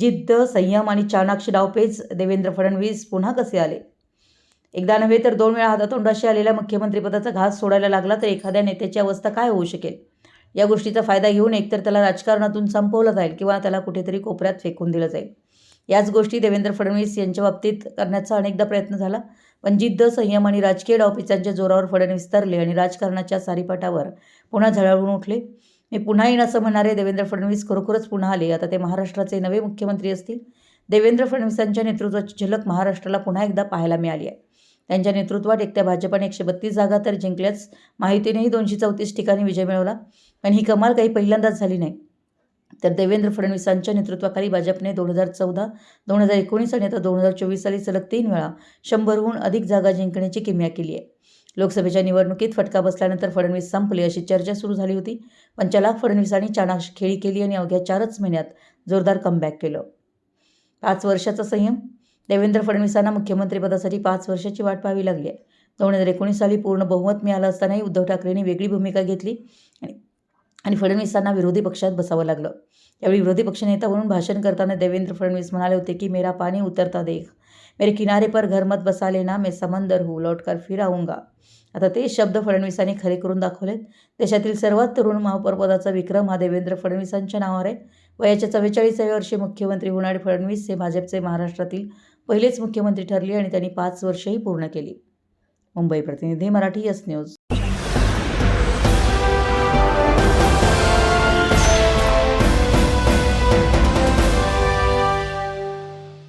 जिद्द संयम आणि चाणाक्ष डावपेच देवेंद्र फडणवीस पुन्हा कसे आले? एकदा नव्हे तर दोन वेळा हातातोंडाशी आलेल्या मुख्यमंत्रीपदाचा घास सोडायला लागला तर एखाद्या नेत्याची अवस्था काय होऊ शकेल? या गोष्टीचा फायदा घेऊन एकतर त्याला राजकारणातून संपवलं जाईल किंवा त्याला कुठेतरी कोपऱ्यात फेकून दिलं जाईल. याच गोष्टी देवेंद्र फडणवीस यांच्या बाबतीत करण्याचा अनेकदा प्रयत्न झाला. पण जिद्द संयम आणि राजकीय डावपिचांच्या जोरावर फडणवीस तरले आणि राजकारणाच्या सारीपाटावर पुन्हा झळाळून उठले. मी पुन्हा येईन असं म्हणणारे देवेंद्र फडणवीस खरोखरच पुन्हा आले. आता ते महाराष्ट्राचे नवे मुख्यमंत्री असतील. देवेंद्र फडणवीसांच्या नेतृत्वाची झलक महाराष्ट्राला पुन्हा एकदा पाहायला मिळाली आहे. त्यांच्या नेतृत्वात एकट्या भाजपाने एकशे बत्तीस जागा तर जिंकल्याच माहितीनेही दोनशे चौतीस ठिकाणी विजय मिळवला. पण ही कमाल काही पहिल्यांदाच झाली नाही. तर देवेंद्र फडणवीसांच्या नेतृत्वाखाली भाजपने दोन हजार चौदा दोन हजार एकोणीस आणि आता दोन हजार चोवीस साली सलग तीन वेळा शंभरहून अधिक जागा जिंकण्याची किमया केली आहे. लोकसभेच्या निवडणुकीत फटका बसल्यानंतर फडणवीस संपले अशी चर्चा सुरू झाली होती. पण चलाक फडणवीसांनी चाणाक्ष खेळी केली आणि अवघ्या चारच महिन्यात जोरदार कमबॅक केलं. पाच वर्षाचा संयम? देवेंद्र फडणवीसांना मुख्यमंत्रीपदासाठी पाच वर्षाची वाट पाहावी लागली आहे. दोन हजार एकोणीस साली पूर्ण बहुमत मिळालं असतानाही उद्धव ठाकरेंनी वेगळी भूमिका घेतली आणि आणि फडणवीसांना विरोधी पक्षात बसावं लागलं. यावेळी विरोधी पक्षनेता म्हणून भाषण करताना देवेंद्र फडणवीस म्हणाले होते की मेरा पाणी उतरता देख. मेरे किनारे पर घर मत बसा लेना मैं समंदर हूँ लौटकर फिर आऊंगा. आता ते शब्द फडणवीसांनी खरे करून दाखवलेत. देशातील सर्वात तरुण महापौरपदाचा विक्रम हा देवेंद्र फडणवीसांच्या नावावर आहे. वयाच्या चव्वेचाळीसाव्या वर्षी मुख्यमंत्री होणारे फडणवीस हे भाजपचे महाराष्ट्रातील पहिलेच मुख्यमंत्री ठरले आणि त्यांनी पाच वर्षही पूर्ण केली. मुंबई प्रतिनिधी मराठी यस न्यूज.